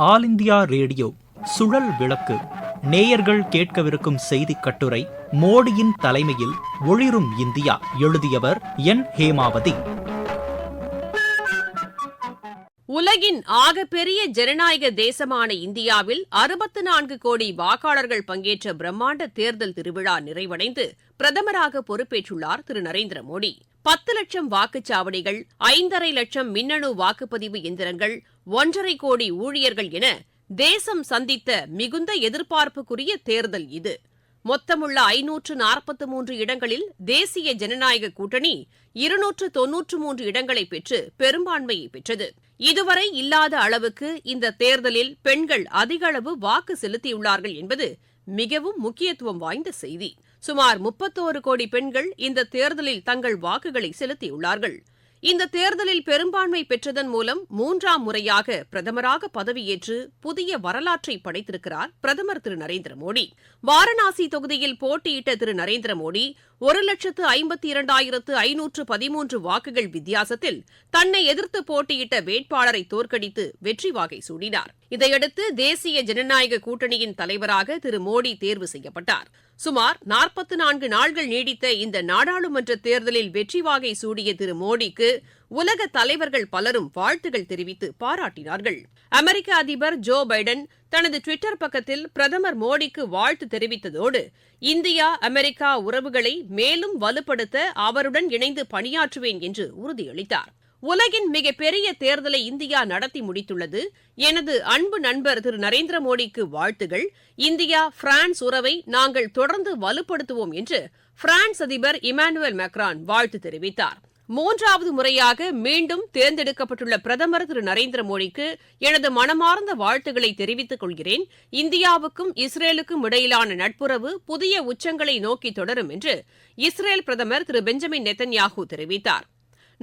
All India radio சுழல் விளக்கு. நேயர்கள் கேட்கவிருக்கும் செய்தி கட்டுரை மோடியின் தலைமையில் ஒளிரும் இந்தியா எழுதியவர் என். ஹேமாவதி. உலகின் ஆகப்பெரிய ஜனநாயக தேசமான இந்தியாவில் அறுபத்து நான்கு கோடி வாக்காளர்கள் பங்கேற்ற பிரம்மாண்ட தேர்தல் திருவிழா நிறைவடைந்து பிரதமராக பொறுப்பேற்றுள்ளார் திரு நரேந்திர மோடி. பத்து லட்சம் வாக்குச்சாவடிகள் ஐந்தரை லட்சம் மின்னணு வாக்குப்பதிவு எந்திரங்கள் ஒன்றரை கோடி ஊழியர்கள் என தேசம் சந்தித்த மிகுந்த எதிர்பார்ப்புக்குரிய தேர்தல் இது. மொத்தமுள்ள ஐநூற்று நாற்பத்து மூன்று இடங்களில் தேசிய ஜனநாயக கூட்டணி இருநூற்று தொன்னூற்று மூன்று இடங்களை பெற்று பெரும்பான்மையை பெற்றது. இதுவரை இல்லாத அளவுக்கு இந்த தேர்தலில் பெண்கள் அதிக அளவு வாக்கு செலுத்தியுள்ளார்கள் என்பது மிகவும் முக்கியத்துவம் வாய்ந்த செய்தி. சுமார் முப்பத்தோரு கோடி பெண்கள் இந்த தேர்தலில் தங்கள் வாக்குகளை செலுத்தியுள்ளார்கள். இந்த தேர்தலில் பெரும்பான்மை பெற்றதன் மூலம் மூன்றாம் முறையாக பிரதமராக பதவியேற்று புதிய வரலாற்றை படைத்திருக்கிறார் பிரதமர் திரு நரேந்திர மோடி. வாரணாசி தொகுதியில் போட்டியிட்ட திரு நரேந்திர மோடி ஒரு லட்சத்து ஐம்பத்தி இரண்டாயிரத்து ஐநூற்று பதிமூன்று வாக்குகள் வித்தியாசத்தில் தன்னை எதிர்த்து போட்டியிட்ட வேட்பாளரை தோற்கடித்து வெற்றி வாகை சூடினார். இதையடுத்து தேசிய ஜனநாயக கூட்டணியின் தலைவராக திரு மோடி தேர்வு செய்யப்பட்டார். சுமார் நாற்பத்து நான்கு நாள்கள் நீடித்த இந்த நாடாளுமன்ற தேர்தலில் வெற்றி வாகை சூடிய திரு மோடிக்கு உலக தலைவர்கள் பலரும் வாழ்த்துகள் தெரிவித்து பாராட்டினார்கள். அமெரிக்க அதிபர் ஜோ பைடன் தனது டுவிட்டர் பக்கத்தில் பிரதமர் மோடிக்கு வாழ்த்து தெரிவித்ததோடு இந்தியா அமெரிக்கா உறவுகளை மேலும் வலுப்படுத்த அவருடன் இணைந்து பணியாற்றுவேன் என்று உறுதியளித்தார். உலகின் மிகப்பெரிய தேர்தலை இந்தியா நடத்தி முடித்துள்ளது. எனது அன்பு நண்பர் திரு. நரேந்திர மோடிக்கு வாழ்த்துகள். இந்தியா பிரான்ஸ் உறவை நாங்கள் தொடர்ந்து வலுப்படுத்துவோம் என்று பிரான்ஸ் அதிபர் இமானுவேல் மெக்ரான் வாழ்த்து தெரிவித்தார். மூன்றாவது முறையாக மீண்டும் தேர்ந்தெடுக்கப்பட்டுள்ள பிரதமர் திரு. நரேந்திர மோடிக்கு எனது மனமார்ந்த வாழ்த்துக்களை தெரிவித்துக் கொள்கிறேன். இந்தியாவுக்கும் இஸ்ரேலுக்கும் இடையிலான நட்புறவு புதிய உச்சங்களை நோக்கி தொடரும் என்று இஸ்ரேல் பிரதமர் திரு. பெஞ்சமின் நெத்தன்யாகு தெரிவித்தார்.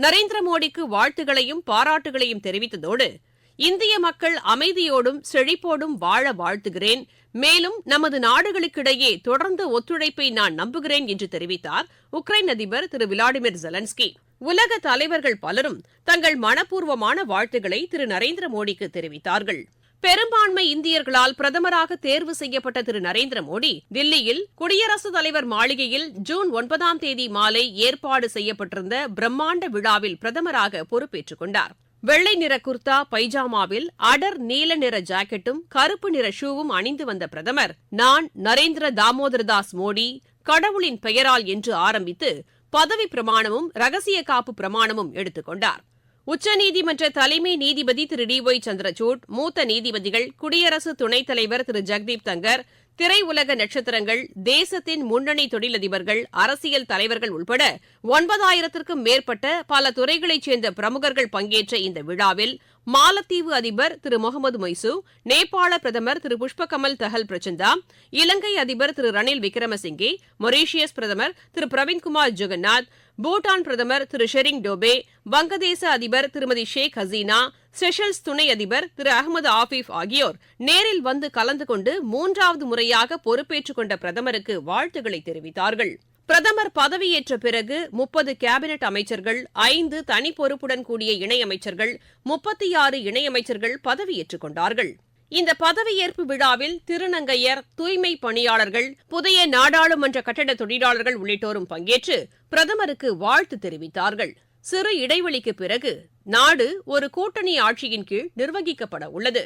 நரேந்திர மோடிக்கு வாழ்த்துகளையும் பாராட்டுகளையும் தெரிவித்ததோடு இந்திய மக்கள் அமைதியோடும் செழிப்போடும் வாழ வாழ்த்துகிறேன். மேலும் நமது நாடுகளுக்கிடையே தொடர்ந்து ஒத்துழைப்பை நான் நம்புகிறேன் என்று தெரிவித்தார் உக்ரைன் அதிபர் திரு விளாடிமிர் ஜெலன்ஸ்கி. உலக தலைவர்கள் பலரும் தங்கள் மனப்பூர்வமான வாழ்த்துக்களை திரு நரேந்திர மோடிக்கு தெரிவித்தார்கள். பெரும்பான்மை இந்தியர்களால் பிரதமராக தேர்வு செய்யப்பட்ட திரு. நரேந்திர மோடி தில்லியில் குடியரசுத் தலைவர் மாளிகையில் ஜூன் ஒன்பதாம் தேதி மாலை ஏற்பாடு செய்யப்பட்டிருந்த பிரம்மாண்ட விழாவில் பிரதமராக பொறுப்பேற்றுக் கொண்டார். வெள்ளை நிற குர்தா பைஜாமாவில் அடர் நீல நிற ஜாக்கெட்டும் கருப்பு நிற ஷூவும் அணிந்து வந்த பிரதமர் நான் நரேந்திர தாமோதரதாஸ் மோடி கடவுளின் பெயரால் என்று ஆரம்பித்து பதவி பிரமாணமும் ரகசிய காப்பு பிரமாணமும் எடுத்துக் கொண்டார். உச்சநீதிமன்ற தலைமை நீதிபதி திரு டி ஒய் சந்திரசூட் மூத்த நீதிபதிகள் குடியரசு துணைத் தலைவர் திரு ஜெக்தீப் தங்கர் திரையுலக நட்சத்திரங்கள் தேசத்தின் முன்னணி தொழிலதிபர்கள் அரசியல் தலைவர்கள் உட்பட ஒன்பதாயிரத்திற்கும் மேற்பட்ட பல துறைகளைச் சேர்ந்த பிரமுகர்கள் பங்கேற்ற இந்த விழாவில் மாலத்தீவு அதிபர் திரு முகமது மொய்சு நேபாள பிரதமர் திரு புஷ்பகமல் தஹல் பிரச்சந்தா இலங்கை அதிபர் திரு ரணில் விக்ரமசிங்கே மொரீஷியஸ் பிரதமர் திரு பிரவீன்குமார் ஜெகநாத் பூட்டான் பிரதமர் திரு ஷெரிங் டோபே வங்கதேச அதிபர் திருமதி ஷேக் ஹசீனா செஷல்ஸ் துணை அதிபர் திரு அகமது ஆபிப் ஆகியோர் நேரில் வந்து கலந்து கொண்டு மூன்றாவது முறையாக பொறுப்பேற்றுக் கொண்ட பிரதமருக்கு வாழ்த்துக்களை தெரிவித்தார்கள். பிரதமர் பதவியேற்ற பிறகு முப்பது கேபினெட் அமைச்சர்கள் ஐந்து தனி பொறுப்புடன் கூடிய இணையமைச்சர்கள் முப்பத்தி ஆறு இணையமைச்சர்கள் பதவியேற்றுக் கொண்டார்கள். இந்த பதவியேற்பு விழாவில் திருநங்கையர் தூய்மை பணியாளர்கள் புதிய நாடாளுமன்ற கட்டட தொழிலாளர்கள் உள்ளிட்டோரும் பங்கேற்று பிரதமருக்கு வாழ்த்து தெரிவித்தார்கள். சிறு இடைவெளிக்கு பிறகு நாடு ஒரு கூட்டணி ஆட்சியின் கீழ் நிர்வகிக்கப்பட உள்ளது.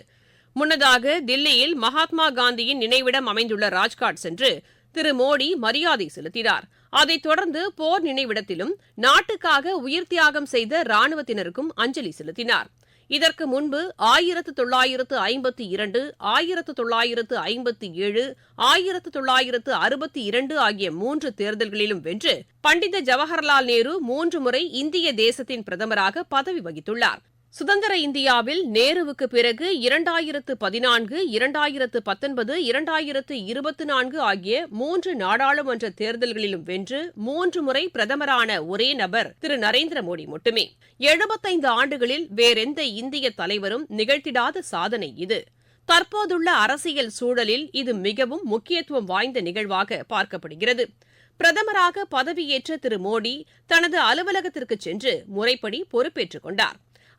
முன்னதாக தில்லியில் மகாத்மா காந்தியின் நினைவிடம் அமைந்துள்ள ராஜ்காட் சென்று திரு மோடி மரியாதை செலுத்தினார். அதைத் தொடர்ந்து போர் நினைவிடத்திலும் நாட்டுக்காக உயிர் தியாகம் செய்த ராணுவத்தினருக்கும் அஞ்சலி செலுத்தினார். இதற்கு முன்பு ஆயிரத்து தொள்ளாயிரத்து ஐம்பத்தி இரண்டு ஆயிரத்து தொள்ளாயிரத்து ஐம்பத்தி ஏழு ஆயிரத்து தொள்ளாயிரத்து அறுபத்தி இரண்டு ஆகிய மூன்று தேர்தல்களிலும் வென்று பண்டித ஜவஹர்லால் நேரு மூன்று முறை இந்திய தேசத்தின் பிரதமராக பதவி வகித்துள்ளார். சுதந்திர இந்தியாவில் நேருவுக்கு பிறகு இரண்டாயிரத்து பதினான்கு இரண்டாயிரத்து பத்தொன்பது இரண்டாயிரத்து இருபத்தி நான்கு ஆகிய மூன்று நாடாளுமன்ற தேர்தல்களிலும் வென்று மூன்று முறை பிரதமரான ஒரே நபர் திரு. நரேந்திர மோடி மட்டுமே. எழுபத்தைந்து ஆண்டுகளில் வேறெந்த இந்திய தலைவரும் நிகழ்த்திடாத சாதனை இது. தற்போதுள்ள அரசியல் சூழலில் இது மிகவும் முக்கியத்துவம் வாய்ந்த நிகழ்வாக பார்க்கப்படுகிறது. பிரதமராக பதவியேற்ற திரு. மோடி தனது அலுவலகத்திற்கு சென்று முறைப்படி பொறுப்பேற்றுக் கொண்டாா்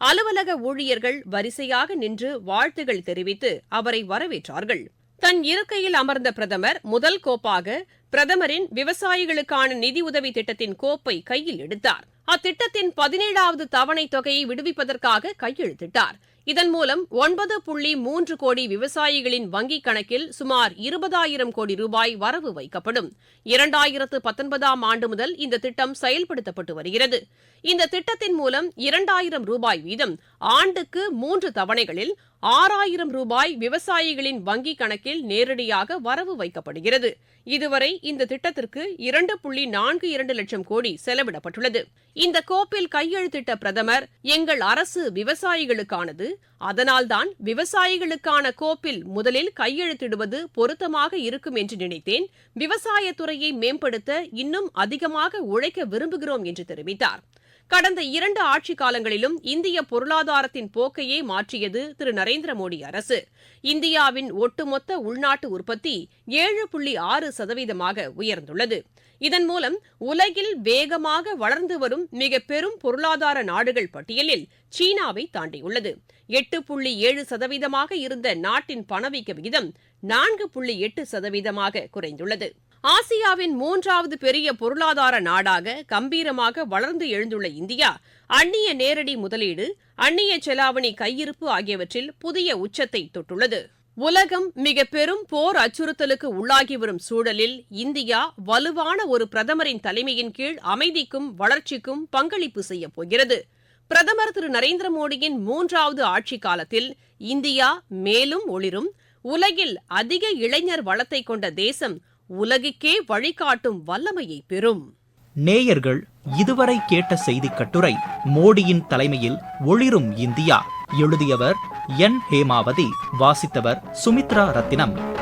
அலுவலக ஊழியர்கள் வரிசையாக நின்று வாழ்த்துகள் தெரிவித்து அவரை வரவேற்றார்கள். தன் இருக்கையில் அமர்ந்த பிரதமர் முதல் கோப்பாக பிரதமரின் விவசாயிகளுக்கான நிதியுதவி திட்டத்தின் கோப்பை கையில் எடுத்தார். அத்திட்டத்தின் பதினேழாவது தவணை தொகையை விடுவிப்பதற்காக கையெழுத்திட்டார். இதன் மூலம் ஒன்பது புள்ளி மூன்று கோடி விவசாயிகளின் வங்கிக் கணக்கில் சுமார் இருபதாயிரம் கோடி ரூபாய் வரவு வைக்கப்படும். இரண்டாயிரத்து பத்தொன்பதாம் ஆண்டு முதல் இந்த திட்டம் செயல்படுத்தப்பட்டு வருகிறது. இந்த திட்டத்தின் மூலம் இரண்டாயிரம் ரூபாய் வீதம் ஆண்டுக்கு மூன்று தவணைகளில் ஆறாயிரம் ரூபாய் விவசாயிகளின் வங்கிக் கணக்கில் நேரடியாக வரவு வைக்கப்படுகிறது. இதுவரை இந்த திட்டத்திற்கு இரண்டு புள்ளி நான்கு இரண்டு லட்சம் கோடி செலவிடப்பட்டுள்ளது. இந்த கோப்பில் கையெழுத்திட்ட பிரதமர் எங்கள் அரசு விவசாயிகளுக்கானது. அதனால்தான் விவசாயிகளுக்கான கோப்பில் முதலில் கையெழுத்திடுவது பொருத்தமாக இருக்கும் என்று நினைத்தேன். விவசாயத்துறையை மேம்படுத்த இன்னும் அதிகமாக உழைக்க விரும்புகிறோம் என்று தெரிவித்தார். கடந்த இரண்டு ஆட்சிக் காலங்களிலும் இந்திய பொருளாதாரத்தின் போக்கையே மாற்றியது திரு நரேந்திர மோடி அரசு. இந்தியாவின் ஒட்டுமொத்த உள்நாட்டு உற்பத்தி ஏழு புள்ளி ஆறு சதவீதமாக உயர்ந்துள்ளது. இதன் மூலம் உலகில் வேகமாக வளர்ந்து வரும் மிக பெரும் பொருளாதார நாடுகள் பட்டியலில் சீனாவை தாண்டியுள்ளது. எட்டு புள்ளி ஏழு சதவீதமாக இருந்த நாட்டின் பணவீக்க விகிதம் நான்கு புள்ளி எட்டு சதவீதமாக குறைந்துள்ளது. ஆசியாவின் மூன்றாவது பெரிய பொருளாதார நாடாக கம்பீரமாக வளர்ந்து எழுந்துள்ள இந்தியா அந்நிய நேரடி முதலீடு அந்நிய செலாவணி கையிருப்பு ஆகியவற்றில் புதிய உச்சத்தை தொட்டுள்ளது. உலகம் மிக பெரும் போர் அச்சுறுத்தலுக்கு உள்ளாகி வரும் சூழலில் இந்தியா வலுவான ஒரு பிரதமரின் தலைமையின் கீழ் அமைதிக்கும் வளர்ச்சிக்கும் பங்களிப்பு செய்யப் போகிறது. பிரதமர் திரு. நரேந்திர மோடியின் மூன்றாவது ஆட்சிக் காலத்தில் இந்தியா மேலும் ஒளிரும் உலகில் அதிக இளைஞர் வளத்தை கொண்ட தேசம் உலகிற்கே வழிகாட்டும் வல்லமையை பெறும். நேயர்கள் இதுவரை கேட்ட செய்திக் கட்டுரை மோடியின் தலைமையில் ஒளிரும் இந்தியா. எழுதியவர் என். ஹேமாவதி வாசித்தவர் சுமித்ரா ரத்தினம்.